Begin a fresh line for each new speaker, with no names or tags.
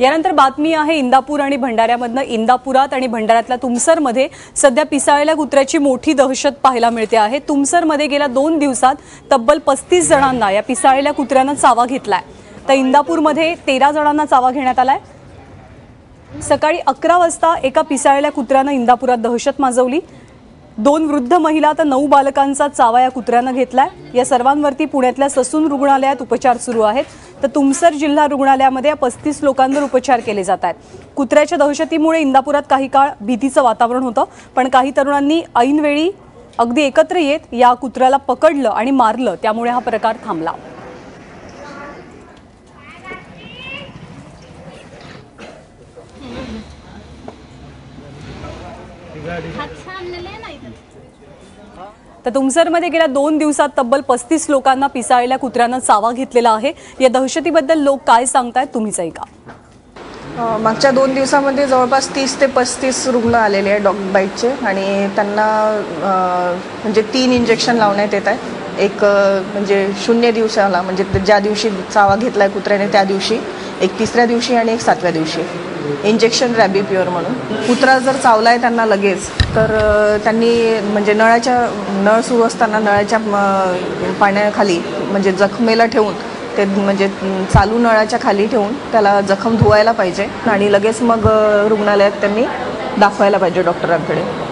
यानंतर बातमी आहे इंदापूर आणि भंडाऱ्यामधनं. इंदापुरात आणि भंडाऱ्यातल्या तुमसरमध्ये सध्या पिसाळलेल्या कुत्र्याची मोठी दहशत पाहायला मिळते आहे. तुमसरमध्ये गेल्या दोन दिवसात तब्बल पस्तीस जणांना या पिसाळलेल्या कुत्र्यानं चावा घेतलाय. तर इंदापूरमध्ये तेरा जणांना चावा घेण्यात आलाय. सकाळी अकरा वाजता एका पिसाळलेल्या कुत्र्यानं इंदापुरात दहशत माजवली. दोन वृद्ध महिला तर नऊ बालकांचा चावा या कुत्र्यानं घेतलाय. या सर्वांवरती पुण्यातल्या ससून रुग्णालयात उपचार सुरू आहेत. तर तुमसर जिल्हा रुग्णालयामध्ये या पस्तीस लोकांवर उपचार केले जात आहेत. कुत्र्याच्या दहशतीमुळे इंदापुरात काही काळ भीतीचं वातावरण होतं पण काही तरुणांनी ऐनवेळी अगदी एकत्र येत या कुत्र्याला पकडलं आणि मारलं. त्यामुळे हा प्रकार थांबला. तर तुमसरमध्ये गेल्या दोन दिवसात तब्बल पस्तीस लोकांना पिसाळलेल्या कुत्र्यानं चावा घेतलेला आहे. या दहशतीबद्दल लोक काय सांगतायत तुम्हीच ऐका.
मागच्या दोन दिवसामध्ये जवळपास तीस ते पस्तीस रुग्ण आलेले आहेत डॉग बाईटचे आणि त्यांना म्हणजे तीन इंजेक्शन लावण्यात येत आहे एक म्हणजे शून्य दिवसाला म्हणजे ज्या दिवशी चावा घेतला आहे कुत्र्याने त्या दिवशी एक तिसऱ्या दिवशी आणि एक सातव्या दिवशी. इंजेक्शन रॅबी प्युअर म्हणून. कुत्रा जर चावला आहे त्यांना लगेच तर त्यांनी म्हणजे नळाच्या नळ सुरू असताना नळाच्या पाण्याखाली म्हणजे जखमेला ठेवून ते म्हणजे चालू नळाच्या खाली ठेवून त्याला जखम धुवायला पाहिजे आणि लगेच मग रुग्णालयात त्यांनी दाखवायला पाहिजे डॉक्टरांकडे.